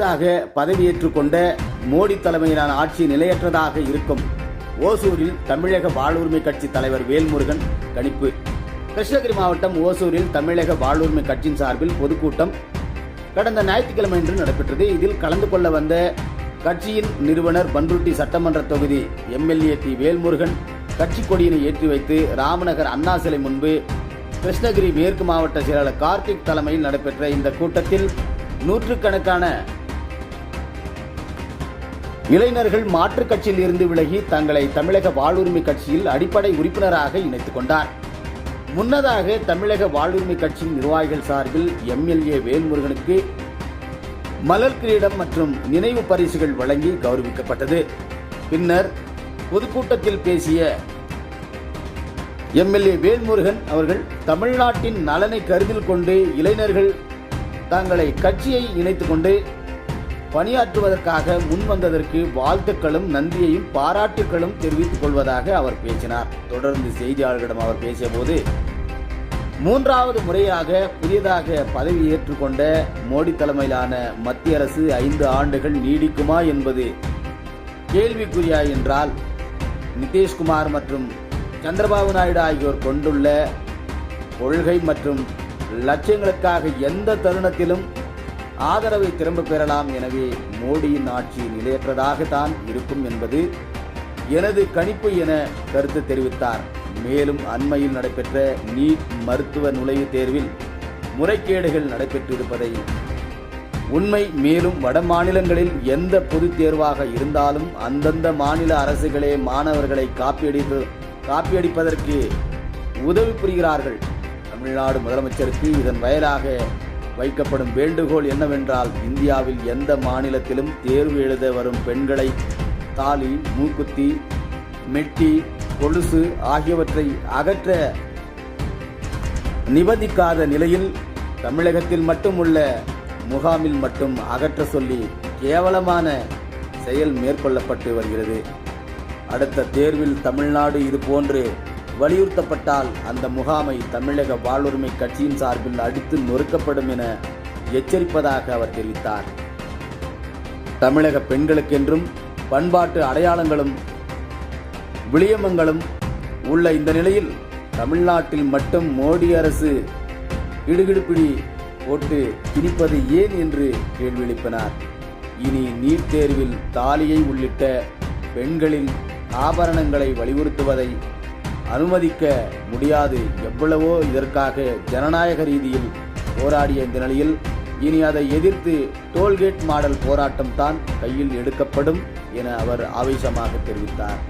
புதியதாக பதவியேற்றுக் கொண்ட மோடி தலைமையிலான ஆட்சி நிலையற்றதாக இருக்கும். ஓசூரில் தமிழக வாழ்வுரிமை கட்சி தலைவர் வேல்முருகன் கணிப்பு. கிருஷ்ணகிரி மாவட்டம் ஓசூரில் தமிழக வாழ்வுரிமை கட்சியின் சார்பில் பொதுக்கூட்டம் கடந்த ஞாயிற்றுக்கிழமை நடைபெற்றது. இதில் கலந்து கொள்ள வந்த கட்சியின் நிறுவனர் பன்ருட்டி சட்டமன்ற தொகுதி எம்எல்ஏ டி வேல்முருகன் கட்சி கொடியினை ஏற்றி வைத்து ராமநகர் அண்ணா சிலை முன்பு கிருஷ்ணகிரி மேற்கு மாவட்ட செயலாளர் கார்த்திக் தலைமையில் நடைபெற்ற இந்த கூட்டத்தில் நூற்றுக்கணக்கான இளைஞர்கள் மாற்றுக் கட்சியில் இருந்து விலகி தங்களை தமிழக வாழ்வுரிமை கட்சியில் அடிப்படை உறுப்பினராக இணைத்துக் கொண்டார். முன்னதாக தமிழக வாழ்வுரிமை கட்சியின் நிர்வாகிகள் சார்பில் எம்எல்ஏ வேல்முருகனுக்கு மலர் கிரீடம் மற்றும் நினைவு பரிசுகள் வழங்கி கௌரவிக்கப்பட்டது. பின்னர் பொதுக்கூட்டத்தில் பேசிய எம்எல்ஏ வேல்முருகன் அவர்கள் தமிழ்நாட்டின் நலனை கருத்தில் கொண்டு இளைஞர்கள் தங்களை கட்சியை இணைத்துக் கொண்டு பணியாற்றுவதற்காக முன்வந்ததற்கு வாழ்த்துக்களும் நன்றியையும் பாராட்டுக்களும் தெரிவித்துக் கொள்வதாக அவர் பேசினார். தொடர்ந்து செய்தியாளர்களிடம் அவர் பேசியபோது மூன்றாவது முறையாக புதியதாக பதவி ஏற்றுக்கொண்ட மோடி தலைமையிலான மத்திய அரசு ஐந்து ஆண்டுகள் நீடிக்குமா என்பது கேள்விக்குறியா என்றால் நிதிஷ்குமார் மற்றும் சந்திரபாபு நாயுடு ஆகியோர் கொண்டுள்ள கொள்கை மற்றும் லட்சியங்களுக்காக எந்த தருணத்திலும் ஆதரவை திரும்ப பெறலாம் எனவே மோடியின் ஆட்சி நிலையற்றதாகத்தான் இருக்கும் என்பது எனது கணிப்பு என கருத்து தெரிவித்தார். மேலும் அண்மையில் நடைபெற்ற நீட் மருத்துவ நுழைவுத் தேர்வில் முறைகேடுகள் நடைபெற்றிருப்பதை உண்மை. மேலும் வட மாநிலங்களில் எந்த பொதுத் தேர்வாக இருந்தாலும் அந்தந்த மாநில அரசுகளே மாணவர்களை காப்பியடிப்பு காப்பியடிப்பதற்கு உதவி புரிகிறார்கள். தமிழ்நாடு முதலமைச்சருக்கு இதன் வயலாக வைக்கப்படும் வேண்டுகோள் என்னவென்றால் இந்தியாவில் எந்த மாநிலத்திலும் தேர்வு எழுத வரும் பெண்களை தாலி மூக்குத்தி மெட்டி கொலுசு ஆகியவற்றை அகற்ற நிபதிக்காத நிலையில் தமிழகத்தில் மட்டும் உள்ள முகாமில் மட்டும் அகற்ற சொல்லி கேவலமான செயல் மேற்கொள்ளப்பட்டு வருகிறது. அடுத்த தேர்வில் தமிழ்நாடு இது போன்று வலியுறுத்தப்பட்டால் அந்த முகாமை தமிழக வாழ்வுரிமை கட்சியின் சார்பில் அடித்து நொறுக்கப்படும் என எச்சரிப்பதாக அவர் தெரிவித்தார். தமிழக பெண்களுக்கென்றும் பண்பாட்டு அடையாளங்களும் விளியமங்களும் உள்ள இந்த நிலையில் தமிழ்நாட்டில் மட்டும் மோடி அரசு இடுகிடுப்பிடி போட்டு திணிப்பது ஏன் என்று கேள்வி எழுப்பினார். இனி நீட் தேர்வில் தாலியை உள்ளிட்ட பெண்களின் ஆபரணங்களை வலியுறுத்துவதை அனுமதிக்க முடியாது. எவ்வளவோ இதற்காக ஜனநாயக ரீதியில் போராடிய இந்த நிலையில் இனி அதை எதிர்த்து டோல்கேட் மாடல் போராட்டம் தான் கையில் எடுக்கப்படும் என அவர் ஆவேசமாக தெரிவித்தார்.